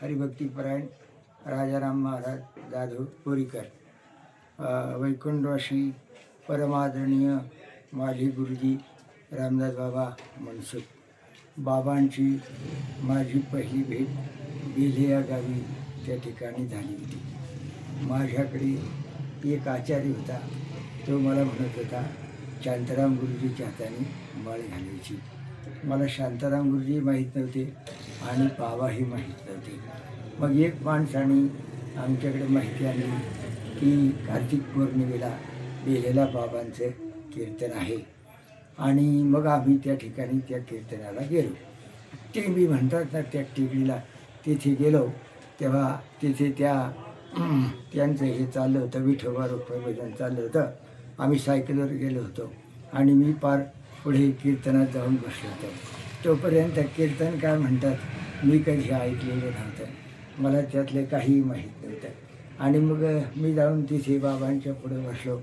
हरिभक्तीपरायण राजाराम महाराज जाधव बोरीकर वैकुंठवाशी वैकुंठवासी परमादरणीय माझी गुरुजी रामदास बाबा मनसुख. बाबांची माझी पहिली भेट बेले या गावी त्या ठिकाणी झाली होती. माझ्याकडे एक आचार्य होता तो मला म्हणत होता शांताराम गुरुजीच्या हाताने माळ घालायची. मला शांताराम गुरुजी माहीत नव्हते आणि बाबाही माहीत नव्हते. मग एक माणसाने आमच्याकडे माहिती आणली की कार्तिक पौर्णिमेला बेलेला बाबांचं कीर्तन आहे. आणि मग आम्ही त्या ठिकाणी त्या कीर्तनाला गेलो. ते मी म्हणतात ना त्या टिकलीला तिथे गेलो तेव्हा तिथे त्या त्यांचं हे चाललं होतं विठोबा रुपये भजन चाललं होतं. आम्ही सायकलवर गेलो होतो. आणि मी पार पुढे कीर्तनात जाऊन बसलो होतो. तोपर्यंत कीर्तन काय म्हणतात? मी कधी ऐकलेलं नव्हतं. मला त्यातले काहीही माहीत नव्हतं. आणि मग मी जाऊन तिथे बाबांच्या पुढे बसलो.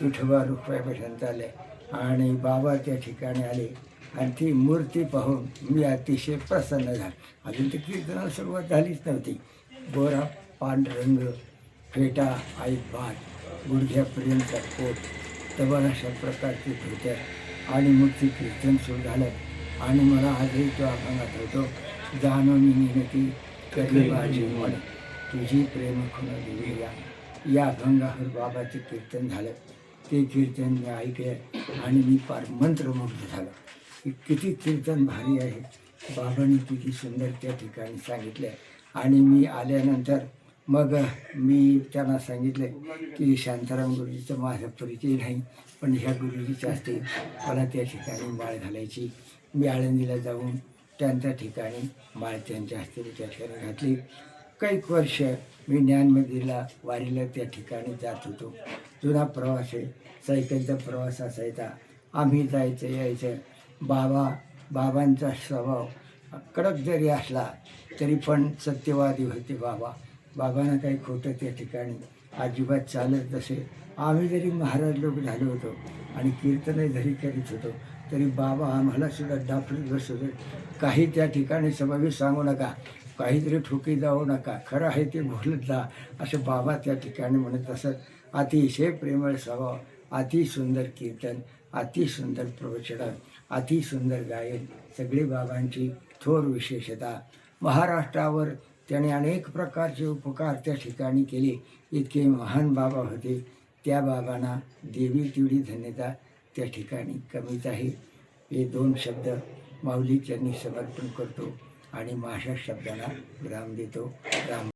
विठोबा रुपये आले. आणि बाबा त्या ठिकाणी आले. आणि ती मूर्ती पाहून मी अतिशय प्रसन्न झालो. अजून तर कीर्तनाला सुरुवात झालीच नव्हती. गोरा पांढरंग फेटा आई भात गुडघ्यापर्यंत पोट तबल अशा प्रकारची धोत्या आणि मग ते कीर्तन सुरू झालं. आणि मला आजही तो अभंगात होतो जाणून निनती कधी माझी मन तुझी प्रेम खुण दिली या. या अभंगावर बाबाचं कीर्तन झालं. ते कीर्तन मी ऐकलं आणि मी फार मंत्रमुग्ध झालो. की किती कीर्तन भारी आहे. बाबांनी किती सुंदर त्या ठिकाणी सांगितलं. आणि मी आल्यानंतर मग मी त्यांना सांगितलं की शांताराम गुरुजीचं माझा परिचय नाही पण ह्या गुरुजीच्या असते मला त्या ठिकाणी माळ घालायची. मी आळंदीला जाऊन त्यांच्या ठिकाणी माळ त्यांच्या हस्ते त्या ठिकाणी घातली. कैक वर्ष मी ज्ञानमंदिरला वारीला त्या ठिकाणी जात होतो. जुना प्रवास आहे सायकलचा प्रवास असायचा. आम्ही जायचं यायचं. बाबा बाबांचा स्वभाव कडक जरी असला तरी पण सत्यवादी होते बाबा. बाबांना काही खोटं त्या ठिकाणी अजिबात चालत नसे आम्ही जरी महाराज लोक झालो होतो आणि कीर्तनही जरी करीत होतो तरी बाबा आम्हाला सुद्धा डाफळत बसवतो काही त्या ठिकाणी समावेश सांगू नका काहीतरी ठोकी जाऊ नका खरं आहे ते भुलत जा असं बाबा त्या ठिकाणी म्हणत असत. अतिशय प्रेमळ स्वभाव अति सुंदर कीर्तन अति सुंदर प्रवचन अति सुंदर गायन सगळे बाबांची थोर विशेषता. महाराष्ट्रावर त्याने अनेक प्रकारचे उपकार त्या ठिकाणी केले. इतके महान बाबा होते. त्या बाबांना देवी तेवढी धन्यता त्या ठिकाणी कमीच आहे. हे दोन शब्द माऊली त्यांनी समर्पण करतो आणि माझ्या शब्दाला विराम देतो. राम